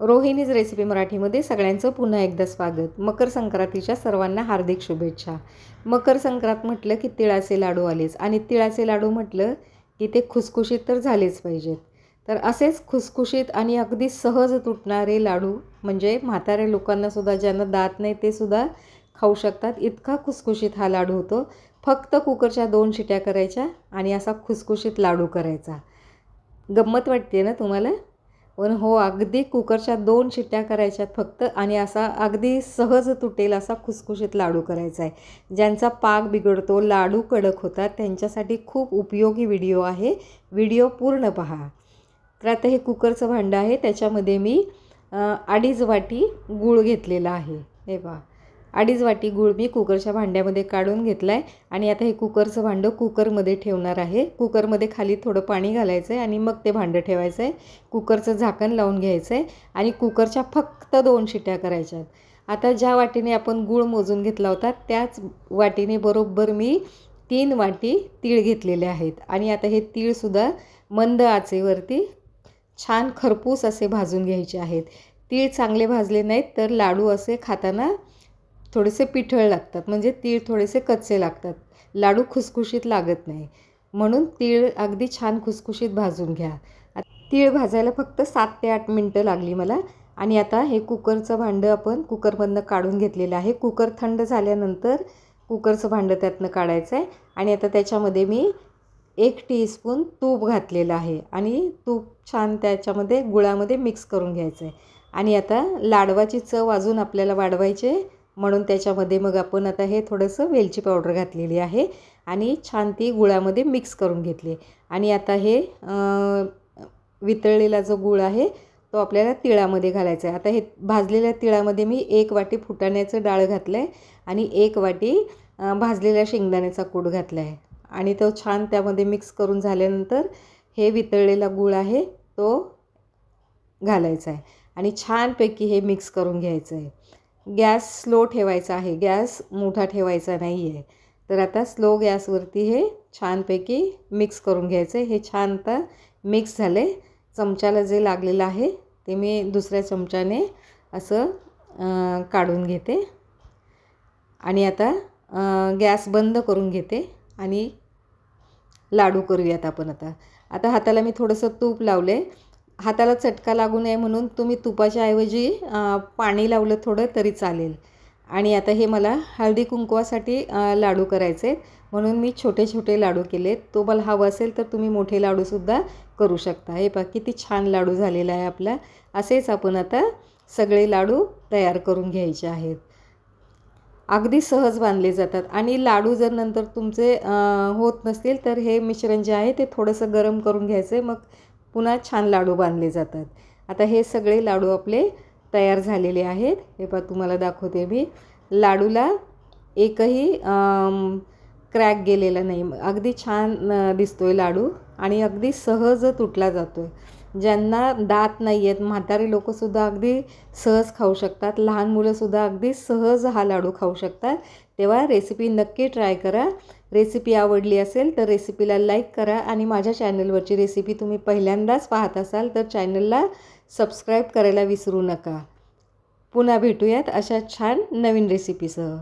Rohini's recipe मराठीमध्ये सगळ्यांचं पुन्हा एकदा स्वागत. मकर संक्रांतीच्या सर्वांना हार्दिक शुभेच्छा. मकर संक्रांत म्हटलं की तिळाचे लाडू आलेच आणि तिळाचे लाडू म्हटलं की ते खुसखुशीत तर झालेच पाहिजेत. तर असेच खुसखुशीत आणि अगदी सहज तुटणारे लाडू म्हणजे म्हाताऱ्या लोकांनासुद्धा ज्यांना दात नाही ते सुद्धा खाऊ शकतात. इतका खुसखुशीत हा लाडू होतो. फक्त कुकरच्या दोन शिट्या करायच्या आणि असा खुसखुशीत लाडू करायचा. गंमत वाटते ना तुम्हाला? पण हो अगदी कुकरच्या दोन शिट्ट्या करायच्यात फक्त आणि असा अगदी सहज तुटेल असा खुसखुशीत लाडू करायचा आहे. ज्यांचा पाक बिघडतो लाडू कडक होतात त्यांच्यासाठी खूप उपयोगी व्हिडिओ आहे. व्हिडिओ पूर्ण पहा. तर आता हे कुकरचं भांडं आहे त्याच्यामध्ये मी अडीच वाटी गूळ घेतलेला आहे. हे पहा. अडीच वाटी गूळ मी कुकरच्या भांड्यामध्ये काढून घेतला आहे आणि आता हे कुकरचं भांडं कुकरमध्ये ठेवणार आहे. कुकरमध्ये खाली थोडं पाणी घालायचं आहे आणि मग ते भांडं ठेवायचं आहे कुकरचं झाकण लावून घ्यायचं आहे आणि कुकरच्या फक्त दोन शिट्या करायच्या आता ज्या वाटीने आपण गूळ मोजून घेतला होता त्याच वाटीने बरोबर मी तीन वाटी तीळ घेतलेले आहेत. आणि आता हे तीळसुद्धा मंद आचेवरती छान खरपूस असे भाजून घ्यायचे आहेत. तीळ चांगले भाजले नाहीत तर लाडू असे खाताना थोडेसे पिठळ लागतात म्हणजे तीळ थोडेसे कच्चे लागतात. लाडू खुसखुशीत लागत नाही. म्हणून तीळ अगदी छान खुसखुशीत भाजून घ्या. तीळ भाजायला फक्त सात ते आठ मिनटं लागली मला. आणि आता हे कुकरचं भांडं आपण कुकरमधनं काढून घेतलेलं आहे. कुकर थंड झाल्यानंतर कुकरचं भांडं त्यातनं काढायचं आहे. आणि आता त्याच्यामध्ये मी एक टीस्पून तूप घातलेलं आहे. आणि तूप छान त्याच्यामध्ये गुळामध्ये मिक्स करून घ्यायचं आहे. आणि आता लाडवाची चव अजून आपल्याला वाढवायची आहे. म्हणून त्याच्यामध्ये मग आपण आता हे थोडंसं वेलची पावडर घातलेली आहे आणि छान ती गुळामध्ये मिक्स करून घेतली आणि आता हे वितळलेला जो गुळ आहे तो आपल्याला तिळामध्ये घालायचा आहे. आता हे भाजलेल्या तिळामध्ये मी एक वाटी फुटाण्याचं डाळ घातलं आहे आणि एक वाटी भाजलेल्या शेंगदाण्याचा कूट घातला आहे आणि तो छान त्यामध्ये मिक्स करून झाल्यानंतर हे वितळलेला गूळ आहे तो घालायचा आहे. आणि छानपैकी हे मिक्स करून घ्यायचं आहे. गॅस स्लो ठेवायचा आहे. गॅस मोठा ठेवायचा नाही आहे तर आता स्लो गॅसवरती हे छानपैकी मिक्स करून घ्यायचं. आहे हे छान आता मिक्स झाले. चमच्याला जे लागलेलं आहे ते मी दुसऱ्या चमच्याने असं काढून घेते. आणि आता गॅस बंद करून घेते आणि लाडू करूयात आपण आता. आता हाताला मी थोडंसं तूप लावले. हाताला चटका लागू नये म्हणून तुम्ही तुपाच्या ऐवजी पाणी लावलं थोडं तरी चालेल. आणि आता हे मला हळदी कुंकवासाठी लाडू करायचे म्हणून मी छोटे छोटे लाडू केले मला हवं असेल तर तुम्ही मोठे लाडूसुद्धा करू शकता. हे पहा किती छान लाडू झालेला आहे आपला. असेच आपण आता सगळे लाडू तयार करून घ्यायचे आहेत. अगदी सहज बांधले जातात. आणि लाडू जर नंतर तुमचे होत नसतील तर हे मिश्रण जे आहे ते थोडंसं गरम करून घ्यायचं. आहे मग पुन्हा छान लाडू बांधले जातात. आता हे सगळे लाडू आपले तयार झालेले आहेत. हे पहा तुम्हाला दाखवते मी. लाडूला एकही क्रॅक गेलेला नाही. अगदी छान दिसतो आहे लाडू आणि अगदी सहज तुटला जातो आहे ज्यांना दात नाही आहेत म्हातारे लोकंसुद्धा अगदी सहज खाऊ शकतात. लहान मुलंसुद्धा अगदी सहज हा लाडू खाऊ शकतात. तेव्हा रेसिपी नक्की ट्राय करा. रेसिपी आवडली असेल तर रेसिपीला लाईक करा आणि माझ्या चॅनलवरची रेसिपी तुम्ही पहिल्यांदाच पाहत असाल तर चॅनलला सबस्क्राईब करायला विसरू नका. पुन्हा भेटूयात अशा छान नवीन रेसिपीसह